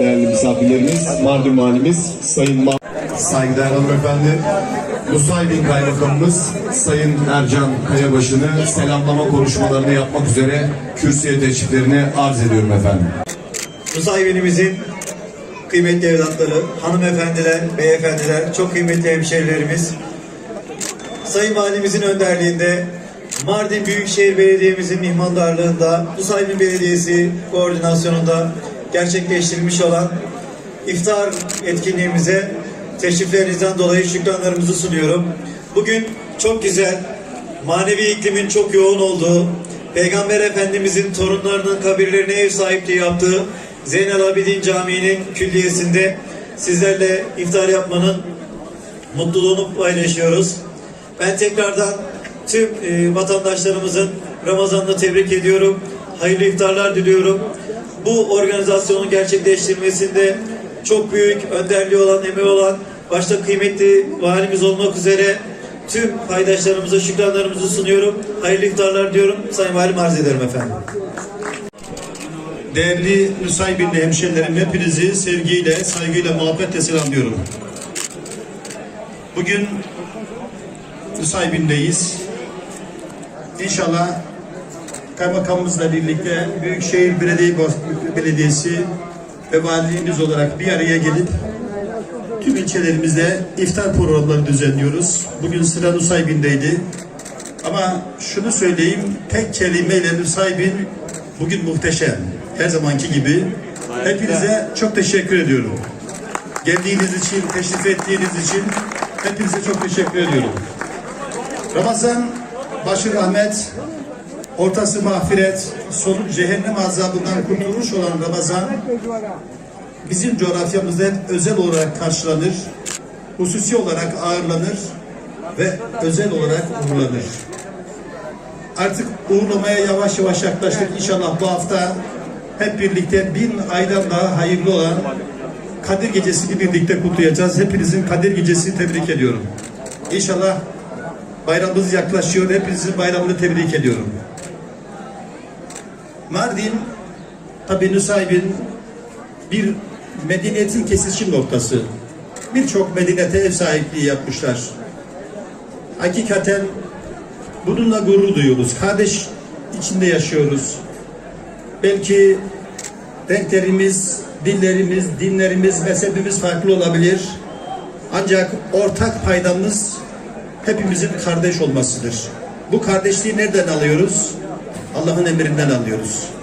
değerli misafirlerimiz, Mardin Valimiz, Sayın Ma Saygıdeğer hanımefendi, Nusaybin Kaymakamımız, Sayın Ercan Kayabaşı'nı selamlama konuşmalarını yapmak üzere kürsüye teşriflerini arz ediyorum efendim. Nusaybinimizin kıymetli evlatları, hanımefendiler, beyefendiler, çok kıymetli hemşehrilerimiz, Sayın Valimizin önderliğinde Mardin Büyükşehir Belediye'mizin mihmandarlığında Nusaybin Belediyesi koordinasyonunda gerçekleştirilmiş olan iftar etkinliğimize teşriflerinizden dolayı şükranlarımızı sunuyorum. Bugün çok güzel, manevi iklimin çok yoğun olduğu, Peygamber Efendimizin torunlarının kabirlerine ev sahipliği yaptığı Zeynel Abidin Camii'nin külliyesinde sizlerle iftar yapmanın mutluluğunu paylaşıyoruz. Ben tekrardan tüm e, vatandaşlarımızın Ramazan'ını tebrik ediyorum. Hayırlı iftarlar diliyorum. Bu organizasyonun gerçekleştirilmesinde çok büyük önderliği olan, emeği olan, başta kıymetli valimiz olmak üzere tüm paydaşlarımıza şükranlarımızı sunuyorum. Hayırlı iftarlar diyorum. Sayın Valim arz ederim efendim. Değerli Nusaybinli hemşehrilerim hepinizi sevgiyle, saygıyla, muhabbetle selamlıyorum. Bugün Nusaybin'deyiz. İnşallah kaymakamımızla birlikte Büyükşehir Belediye Belediyesi ve valiliğimiz olarak bir araya gelip tüm ilçelerimizde iftar programları düzenliyoruz. Bugün sıra Nusaybin'deydi. Ama şunu söyleyeyim, tek kelimeyle Nusaybin bugün muhteşem. Her zamanki gibi. Hepinize çok teşekkür ediyorum. Geldiğiniz için, teşrif ettiğiniz için hepinize çok teşekkür ediyorum. Ramazan başı rahmet, ortası mağfiret, sonu cehennem azabından kurtulmuş olan Ramazan bizim coğrafyamızda hep özel olarak karşılanır, hususi olarak ağırlanır ve özel olarak uğurlanır. Artık uğurlamaya yavaş yavaş yaklaştık. İnşallah bu hafta hep birlikte bin aydan daha hayırlı olan Kadir Gecesi'ni birlikte kutlayacağız. Hepinizin Kadir Gecesi'ni tebrik ediyorum. İnşallah bayramımız yaklaşıyor. Hepinizin bayramını tebrik ediyorum. Mardin tabi Nusaybin bir medeniyetin kesişim noktası. Birçok medeniyete ev sahipliği yapmışlar. Hakikaten bununla gurur duyuyoruz. Kardeş içinde yaşıyoruz. Belki renklerimiz, dillerimiz, dinlerimiz, mezhebimiz farklı olabilir. Ancak ortak paydamız hepimizin kardeş olmasıdır. Bu kardeşliği nereden alıyoruz? Allah'ın emrinden alıyoruz.